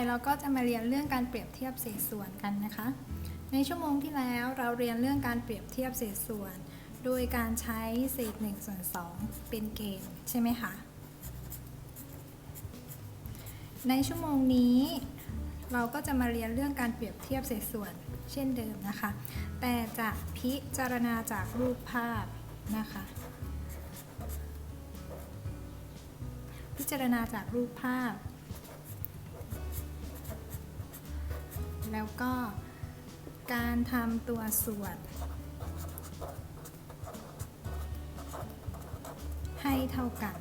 ไปเราก็จะมาเรียนเรื่องการเปรียบเทียบเศษส่วนกันนะคะ ในชั่วโมงที่แล้วเราเรียนเรื่องการเปรียบเทียบเศษส่วน โดยการใช้เศษ1ส่วน2เป็นเกณฑ์ใช่ไหมคะ ในชั่วโมงนี้ เราก็จะมาเรียนเรื่องการเปรียบเทียบเศษส่วน เช่นเดิมนะคะ แต่จะพิจารณาจากรูปภาพนะคะพิจารณาจากรูปภาพ แล้วก็การทำตัวส่วนให้เท่ากัน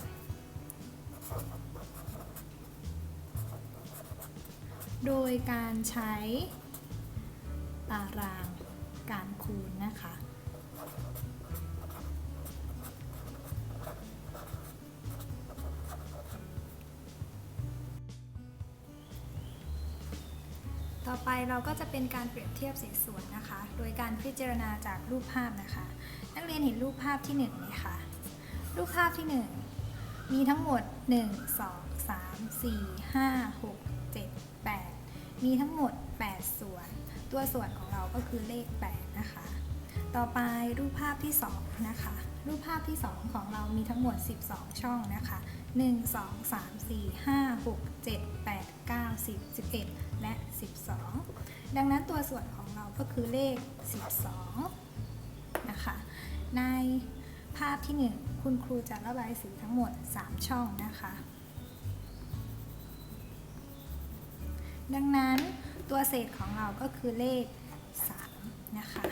โดยการใช้ตารางการคูณนะคะ ต่อไปเราก็จะเป็นการเปรียบเทียบเศษส่วนนะคะ โดยการพิจารณาจากรูปภาพนะคะ นักเรียนเห็นรูปภาพที่1ไหมคะรูปภาพที่ 1 มีทั้งหมด 1 2 3 4 5 6 7 8 มีทั้งหมด 8 ส่วน ตัวส่วนของเราก็คือเลข 8 นะคะ ต่อไปรูปภาพที่ 2 นะคะ รูปภาพที่ 2 ของเรามีทั้งหมด 12 ช่องนะคะ 1 2 3 4 5 6 7 8 9 10 11 และ 12 ดังนั้นตัวส่วนของเราก็คือเลข 12 นะคะ ในภาพที่ 1 คุณครูจะระบายสีทั้งหมด 3 ช่องนะคะ ดังนั้นตัวเศษของเราก็คือเลข 3 นะคะ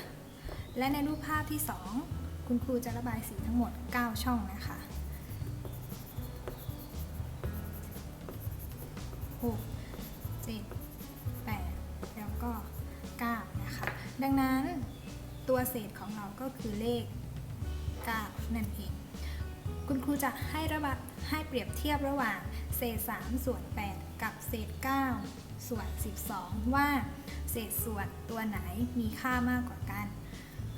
และในรูปภาพที่ 2 คุณครูจะระบายสีทั้งหมด 9 ช่องนะคะ6 ก็คือเลข 9 นั่นเอง คุณครูจะให้ระบาให้เปรียบเทียบระหว่างเศษ 3 ส่วน 8 กับเศษ 9 ส่วน 12 ว่าเศษส่วนตัวไหนมีค่ามากกว่ากัน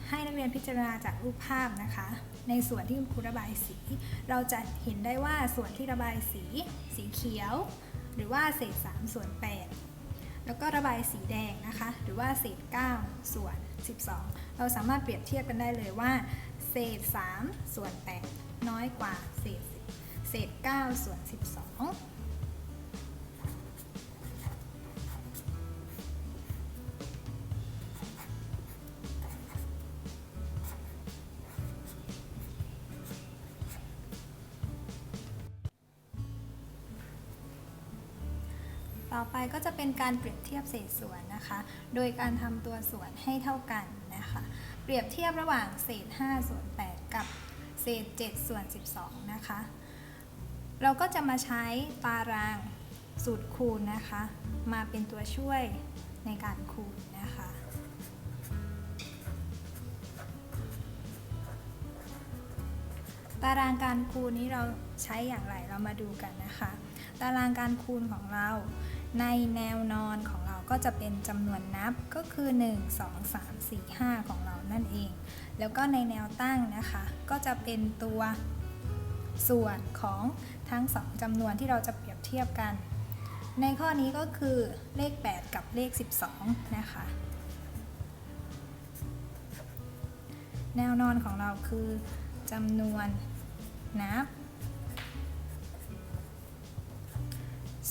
ให้นักเรียนพิจารณาจากรูปภาพนะคะ ในส่วนที่คุณครูระบายสี เราจะเห็นได้ว่าส่วนที่ระบายสี สีเขียว หรือว่าเศษ 3 ส่วน 8 แล้วก็ระบายสีแดงนะคะ หรือว่าเศษ 9 ส่วน 12 เราสามารถเปรียบเทียบกันได้เลยว่า เศษ 3 ส่วน 8 น้อยกว่าเศษ เศษ 9 ส่วน 12 ต่อไปก็จะเป็นการเปรียบเทียบเศษส่วนนะคะ โดยการทำตัวส่วนให้เท่ากันนะคะ เปรียบเทียบระหว่างเศษ 5 ส่วน 8 กับเศษ 7 ส่วน 12 นะคะ เราก็จะมาใช้ตารางสูตรคูณนะคะ มาเป็นตัวช่วยในการคูณนะคะตารางการคูณนี้เราใช้อย่างไรเรามาดูกันนะคะ ตารางการคูณของเรา ในแนวนอนของเราก็จะเป็นจำนวนนับก็คือ 1 2 3 4 5 ของเรานั่นเอง แล้วก็ในแนวตั้งนะคะ ก็จะเป็นตัวส่วนของทั้ง 2จำนวนที่เราจะเปรียบเทียบกัน ในข้อนี้ก็คือเลข 8 กับเลข 12 นะคะ แนวนอนของเราคือจำนวนนับ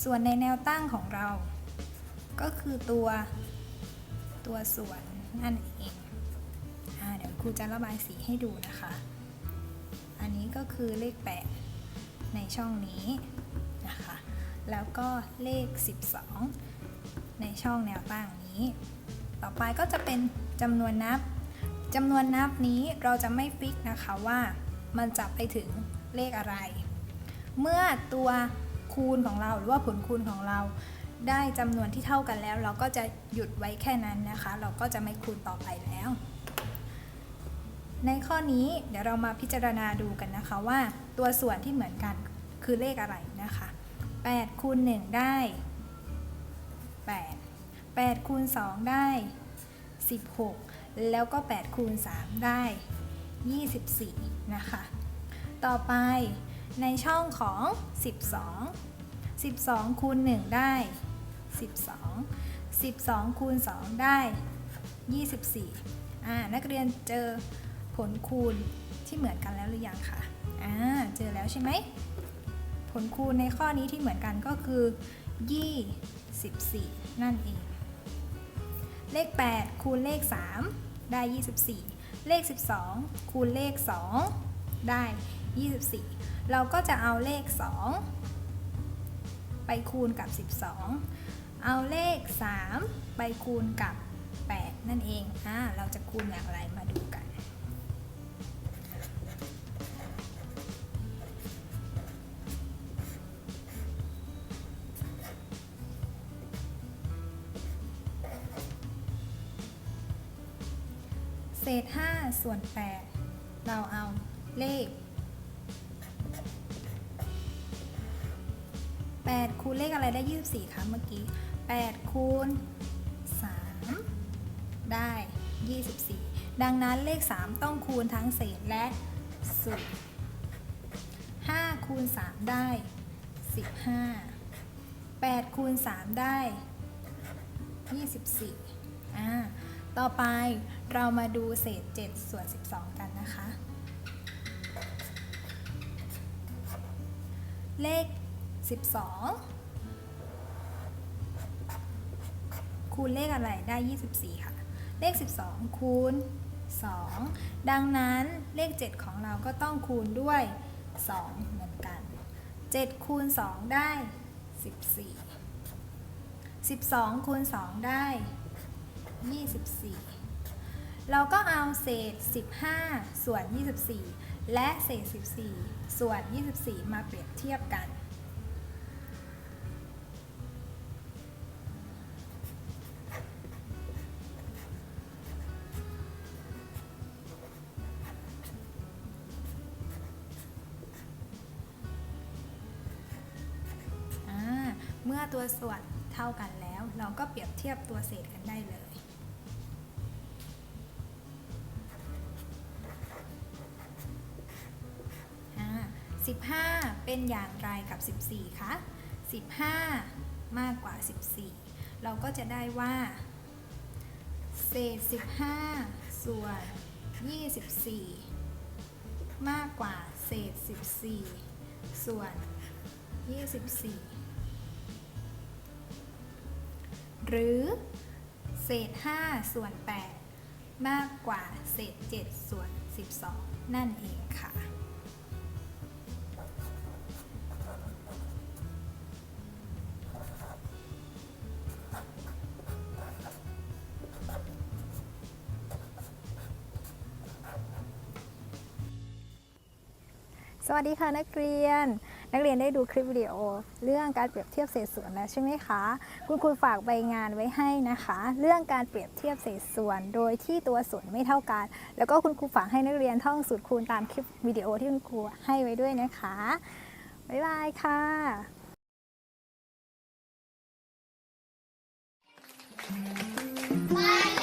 ส่วนในแนวตั้งของเรา ก็คือตัวตัวส่วนนั่นเองอเดี๋ยวครูจะระบายสีให้ดูนะคะ อันนี้ก็คือเลข 8 ในช่องนี้นะคะ แล้วก็เลข 12 ในช่องแนวตั้งนี้ ต่อไปก็จะเป็นจำนวนนับจำนวนนับนี้เราจะไม่ฟิกนะคะว่ามันจะไปถึงเลขอะไร เมื่อตัว คูณของเราหรือว่าผลคูณของเรา ได้จำนวนที่เท่ากันแล้ว เราก็จะหยุดไว้แค่นั้นนะคะ เราก็จะไม่คูณต่อไปแล้ว ในข้อนี้เดี๋ยวเรามาพิจารณาดูกันนะคะว่าตัวส่วนที่เหมือนกันคือเลขอะไรนะคะ8คูณ1ได้ 8 8คูณ2ได้ 16 แล้วก็8คูณ3ได้ 24 นะคะ ต่อไป ในช่องของ 12 12 คูณ 1 ได้ 12 12 คูณ 2 ได้ 24อ่านักเรียนเจอผลคูณที่เหมือนกันแล้วหรือยังคะอ่าเจอแล้วใช่ไหม ผลคูณในข้อนี้ที่เหมือนกันก็คือ 24 นั่นเอง เลข 8 คูณเลข 3 ได้ 24 เลข 12 คูณเลข 2 ได้ 24 เราก็จะเอาเลข 2 ไปคูณกับ 12 เอาเลข 3 ไปคูณกับ 8 นั่นเองอ่าเราจะคูณอย่างไรมาดูกัน เศษ 5 ส่วน 8 เราเอาเลข 8 คูณเลขอะไรได้ 24คะเมื่อกี้ 8 คูณ 3 ได้ 24 ดังนั้นเลข 3 ต้องคูณทั้งเศษและส่วน5คูณ 3 ได้ 15 8 คูณ 3 ได้ 24อ่าต่อไปเรามาดูเศษ 7 ส่วน 12 กันนะคะ เลข 12 คูณเลขอะไรได้ 24 ค่ะ เลข 12 คูณ 2 ดังนั้นเลข 7 ของเราก็ต้องคูณด้วย 2 เหมือนกัน 7 คูณ 2 ได้ 14 12 คูณ 2 ได้ 24 เราก็เอาเศษ 15 ส่วน 24 และเศษ 14 ส่วน 24 มาเปรียบเทียบกัน มื่อตัวส่วนเท่ากันแล้ว เราก็เปรียบเทียบตัวเศษกันได้เลย 15 เป็นอย่างไรกับ 14 คะ 15 มากกว่า 14 เราก็จะได้ว่า เศษ 15 ส่วน 24 มากกว่าเศษ 14 ส่วน 24 หรือเศษ 5 ส่วน 8 มากกว่าเศษ 7 ส่วน 12 นั่นเองค่ะ สวัสดีค่ะนักเรียน นักเรียนได้ดูคลิปวิดีโอ เรื่องการเปรียบเทียบเศษส่วนแล้วใช่ไหมคะ คุณครูฝากใบงานไว้ให้นะคะ เรื่องการเปรียบเทียบเศษส่วน โดยที่ตัวส่วนไม่เท่ากัน แล้วก็คุณครูฝากให้นักเรียนท่องสูตรคูณตามคลิปวิดีโอที่คุณครูให้ไว้ด้วยนะคะ บ๊ายบายค่ะ Bye.